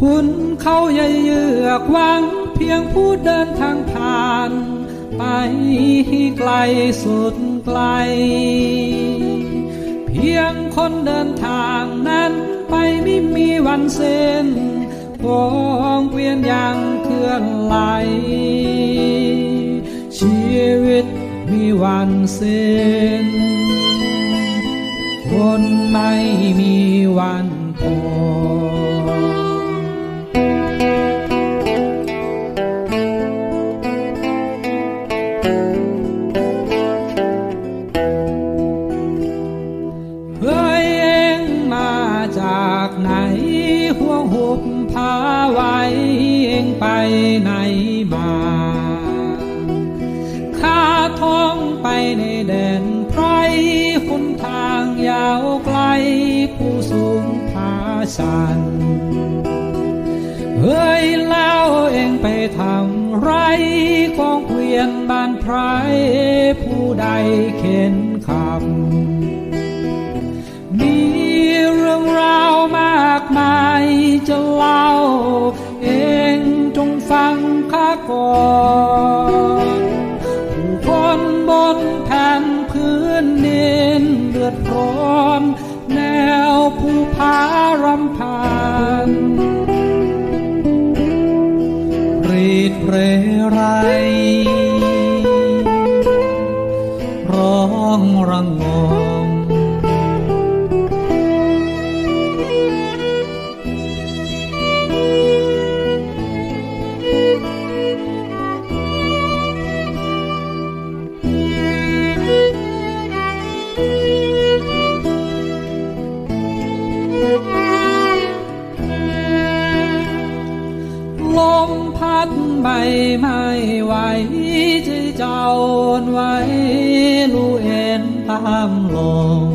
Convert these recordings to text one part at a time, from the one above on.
คุณเขาใยเยือกหวัง เพียงผู้เดินทางผ่าน ไปไกลสุดไกล เพียงคนเดินทางนั้นไปไม่มีวันเส้นวงเวียนย่างเคลื่อนไหล ชีวิตมีวันสิ้นคนไม่มีวัน หนหัวหุบพาไว้เองไปไหนมาข้าท้องไปในแดนไพรหนทางยาวไกลผู้สูงผาชันเฮ้ยแล้วเองไปทำไรกองเกวียนบ้านไพรผู้ใดเข็นคำ อดร้อนแนวผู้พารำพานรีดเรไร ร้องรังงอ พัดใบไม้ไหวใจเจ้าโอนไว้ลูเอ็นตามลม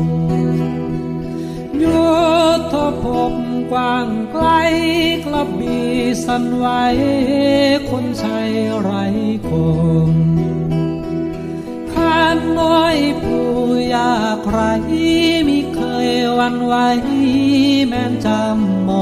ยุทธภพกว้างไกลกลับบีสันไหวคนใช้ไรคมข้าน้อยผู้ยากไรมิเคยวันไหวแม้นจำมอ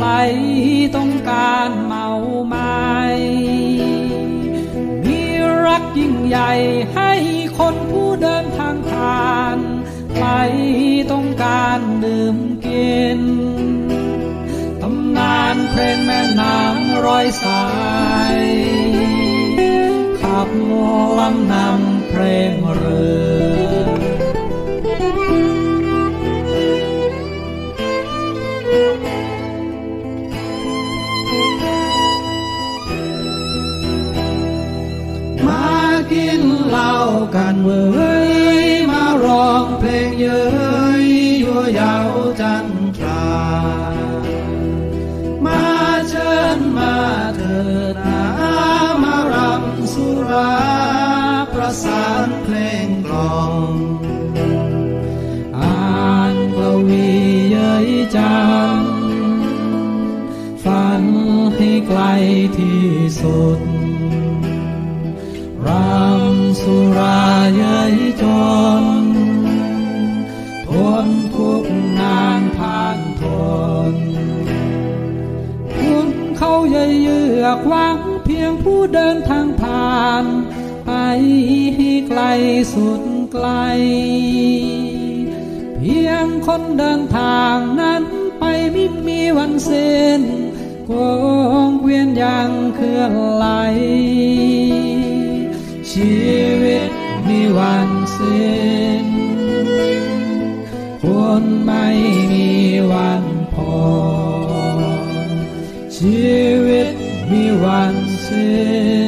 ใครต้องการเมาไม้มีรักยิ่งใหญ่ให้คนผู้เดินทางผ่านใครต้องการดื่มกินตำนานเพลงแม่น้ำร้อยสายขับลำนำเพลงเรือ เว้ยมาร้องเพลงเย้ยยั่วยาวจันทรา มาเชิญมาเถิดนามารำสุราประสานเพลงกลองอ่านกวีเย้ยจังฝันให้ไกลที่สุด รำสุราเยยจนทนทุกนานผ่านทน คุณเขาเยยเยือกหวังเพียงผู้เดินทางผ่าน ไปไกลสุดไกล เพียงคนเดินทางนั้นไปไม่มีวันสิ้นกงเวียนย่างเคลื่อนไหล ชีวิตมีวันสิ้นคนไม่มีวันพอ ชีวิตมีวันสิ้น